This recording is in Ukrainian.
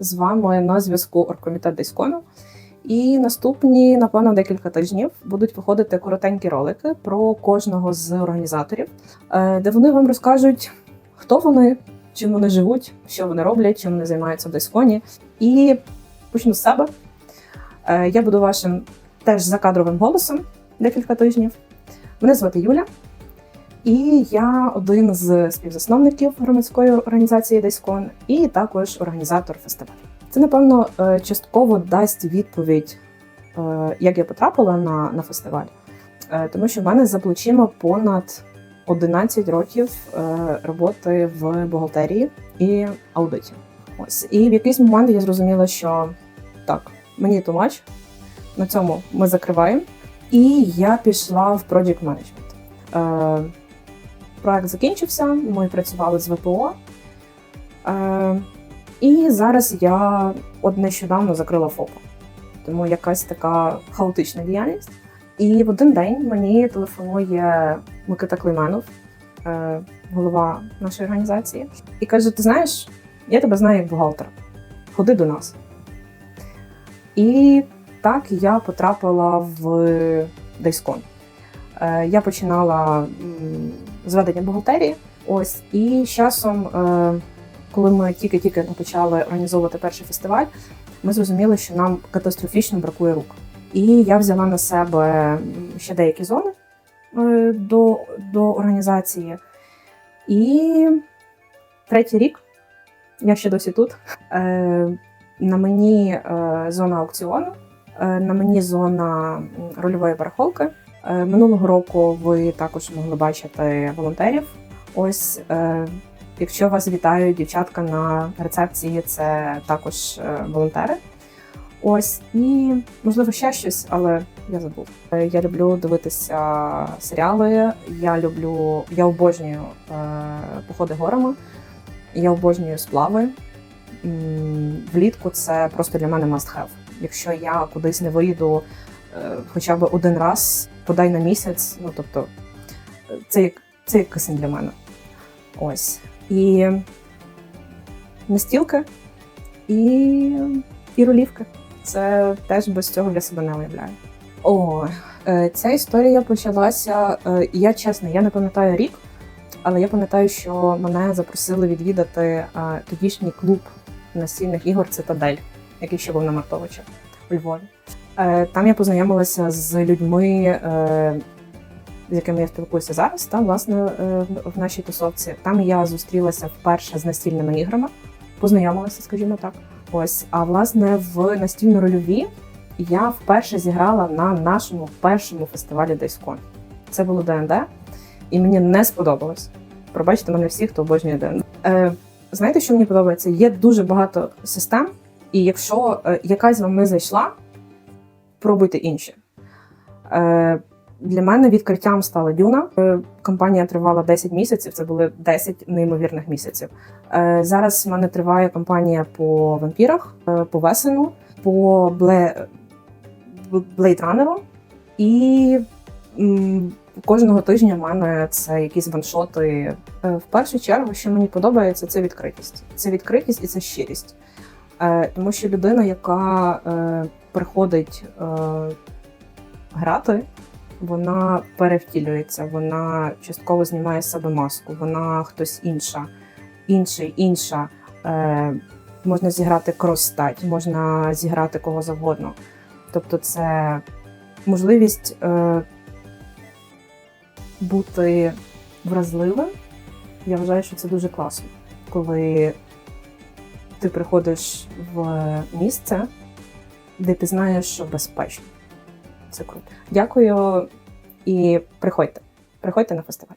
З вами на зв'язку Оргкомітет Дайскону. І наступні, напевно, декілька тижнів будуть виходити коротенькі ролики про кожного з організаторів, е, де вони вам розкажуть, хто вони, чим вони живуть, що вони роблять, чим вони займаються в Дайсконі. І почну з себе. Е, Я буду вашим теж закадровим голосом декілька тижнів. Мене звати Юля, і я один з співзасновників громадської організації Дайскон і також організатор фестивалю. Це, напевно, е, частково дасть відповідь, е, як я потрапила на, на фестиваль, Е, тому що в мене за плечима понад 11 років роботи в бухгалтерії і аудиті. Ось і в якийсь момент я зрозуміла, що так, мені much, на цьому ми закриваємо. І я пішла в Project Management. Проект закінчився, ми працювали з ВПО. Е, і зараз я от нещодавно закрила ФОПа. Тому якась така хаотична діяльність. І в один день мені телефонує Микита Клейменов, е, голова нашої організації, і каже: Ти знаєш, я тебе знаю як бухгалтера. Ходи до нас. І так я потрапила в Дайскон. Е, Я починала з ведення бухгалтерії. Ось і з часом, е, коли ми тільки-тільки почали організовувати перший фестиваль, ми зрозуміли, що нам катастрофічно бракує рук. І я взяла на себе ще деякі зони е, до, до організації. І третій рік, я ще досі тут. Е, На мені зона аукціону, на мені зона рольової барахолки. Е, Минулого року ви також могли бачити волонтерів. Ось, е, якщо вас вітають дівчатка на рецепції, це також е, волонтери. Ось і можливо ще щось, але я забув. Я люблю дивитися серіали. Я люблю, я обожнюю походи горами, я обожнюю сплави. Влітку це просто для мене must have. Якщо я кудись не вийду е, хоча б один раз, подай на місяць, ну тобто це як це як кисень для мене. Ось. І настілки і, і ролівки. Це теж без цього для себе не уявляю. О, е, ця історія почалася. е, Я чесно, я не пам'ятаю рік, але я пам'ятаю, що мене запросили відвідати е, тодішній клуб настільних ігор Цитадель, який ще був на Мартовичах у Львові. Е, Там я познайомилася з людьми, е, з якими я спілкуюся зараз, та власне е, в- нашій тусовці. Там я зустрілася вперше з настільними іграми, познайомилася, скажімо так. Ось, а власне в настільно-рольові я вперше зіграла на нашому першому фестивалі Дайскон. Це було ДНД, і мені не сподобалось. Пробачте мене всі, хто обожнює ДНД. Е, знаєте, що мені подобається? Є дуже багато систем, і якщо якась вам не зайшла, пробуйте інші. Е, для мене відкриттям стала Дюна. Е, Кампанія тривала 10 місяців, це були 10 неймовірних місяців. Е, Зараз в мене триває кампанія по вампірах, по Весену, по Бле... Blade І кожного тижня в мене це якісь ваншоти. В першу чергу, що мені подобається, це відкритість. Це відкритість і це щирість. Е, Тому що людина, яка е, приходить е, грати, вона перевтілюється, вона частково знімає з себе маску, вона хтось інша, інший, інша. Можна зіграти крос-стать, можна зіграти кого завгодно. Тобто, це можливість е, бути вразливим. Я вважаю, що це дуже класно, коли ти приходиш в місце, де ти знаєш, що безпечно. Це круто. Дякую і приходьте. Приходьте на фестиваль.